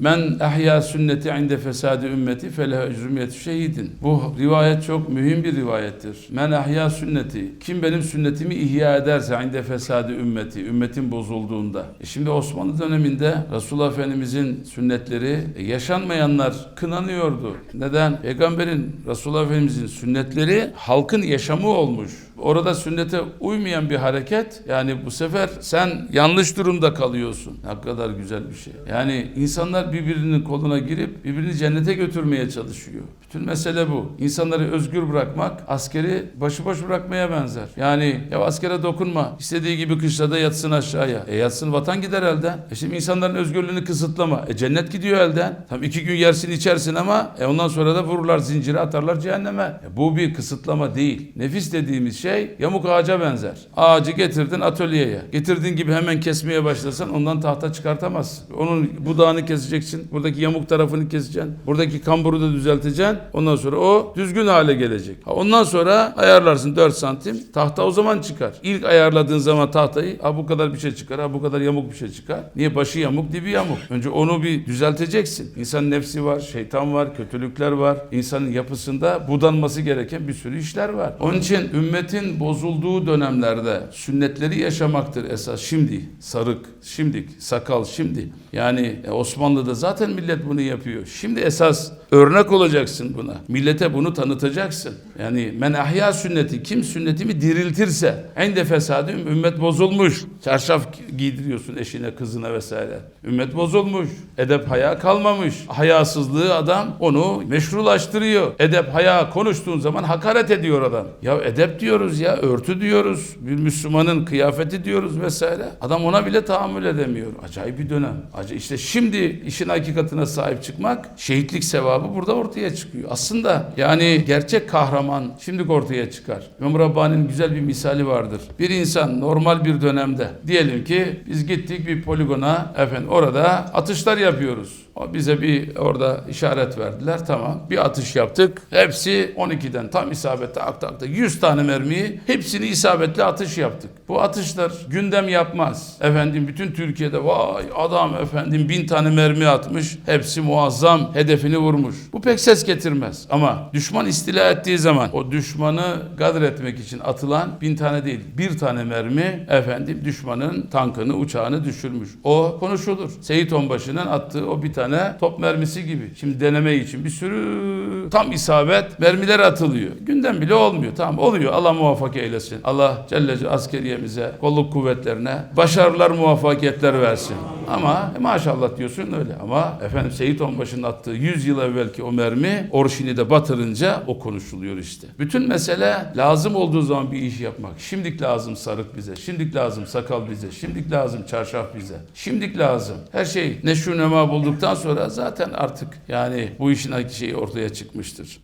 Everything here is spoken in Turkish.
Men ahya sünneti inde fesadi ümmeti feleha ecrumiyetü şehidin. Bu rivayet çok mühim bir rivayettir. Men ahya sünneti. Kim benim sünnetimi ihya ederse inde fesadi ümmeti. Ümmetin bozulduğunda. E şimdi Osmanlı döneminde Resulullah Efendimizin sünnetleri e, yaşanmayanlar kınanıyordu. Neden? Peygamberin Resulullah Efendimizin sünnetleri halkın yaşamı olmuş. Orada sünnete uymayan bir hareket yani bu sefer sen yanlış durumda kalıyorsun. Ne kadar güzel bir şey. Yani insanlar birbirinin koluna girip birbirini cennete götürmeye çalışıyor. Bütün mesele bu. İnsanları özgür bırakmak askeri başıboş bırakmaya benzer. Yani ya askere dokunma. istediği gibi kışlada yatsın aşağıya. E yatsın vatan gider elden. E şimdi insanların özgürlüğünü kısıtlama. E cennet gidiyor elden. Tam iki gün yersin içersin ama e ondan sonra da vururlar zincire atarlar cehenneme. E bu bir kısıtlama değil. Nefis dediğimiz şey yamuk ağaca benzer. Ağacı getirdin atölyeye. Getirdiğin gibi hemen kesmeye başlasan ondan tahta çıkartamazsın. Onun budağını keseceksin. Buradaki yamuk tarafını keseceksin. Buradaki kamburu da düzelteceksin. Ondan sonra o düzgün hale gelecek. Ondan sonra ayarlarsın 4 santim. Tahta o zaman çıkar. İlk ayarladığın zaman tahtayı ha bu kadar bir şey çıkar. Ha bu kadar yamuk bir şey çıkar. Niye? Başı yamuk, dibi yamuk. Önce onu bir düzelteceksin. İnsanın nefsi var, şeytan var, kötülükler var. İnsanın yapısında budanması gereken bir sürü işler var. Onun için ümmetin bozulduğu dönemlerde sünnetleri yaşamaktır esas. Şimdi sarık, şimdi sakal, şimdi. Yani e, Osmanlı'da zaten millet bunu yapıyor. Şimdi esas örnek olacaksın buna. Millete bunu tanıtacaksın. Yani men ahya sünneti kim sünnetimi diriltirse ende fesadı ümmet bozulmuş. Çarşaf giydiriyorsun eşine, kızına vesaire. Ümmet bozulmuş. Edep haya kalmamış. Hayasızlığı adam onu meşrulaştırıyor. Edep haya konuştuğun zaman hakaret ediyor adam. Ya edep diyoruz ya, örtü diyoruz. Bir Müslümanın kıyafeti diyoruz vesaire. Adam ona bile tahammül edemiyor. Acayip bir dönem. Acayip. İşte şimdi işin hakikatine sahip çıkmak şehitlik sevabı burada ortaya çıkıyor. Aslında yani gerçek kahraman şimdi ortaya çıkar. İmam Rabbani'nin güzel bir misali vardır. Bir insan normal bir dönemde diyelim ki biz gittik bir poligona efendim orada atışlar yapıyoruz. O bize bir orada işaret verdiler. Tamam. Bir atış yaptık. Hepsi 12'den tam isabet tak tak tak 100 tane mermiyi hepsini isabetli atış yaptık. Bu atışlar gündem yapmaz. Efendim bütün Türkiye'de vay adam efendim bin tane mermi atmış. Hepsi muazzam hedefini vurmuş. Bu pek ses getirmez. Ama düşman istila ettiği zaman o düşmanı gadr etmek için atılan bin tane değil bir tane mermi efendim düşmanın tankını uçağını düşürmüş. O konuşulur. Seyit Onbaşı'nın attığı o bir tane top mermisi gibi. Şimdi deneme için bir sürü tam isabet mermiler atılıyor. Gündem bile olmuyor. Tamam oluyor. Allah muvaffak eylesin. Allah Celle askeriyemize, kolluk kuvvetlerine başarılar, muvaffakiyetler versin. Ama e, maşallah diyorsun öyle. Ama efendim Seyit Onbaşı'nın attığı 100 yıl evvelki o mermi Orşin'i de batırınca o konuşuluyor işte. Bütün mesele lazım olduğu zaman bir iş yapmak. Şimdik lazım sarık bize. Şimdik lazım sakal bize. Şimdik lazım çarşaf bize. Şimdik lazım. Her şey neşru nema bulduktan sonra zaten artık yani bu işin şeyi ortaya çıkmıştır.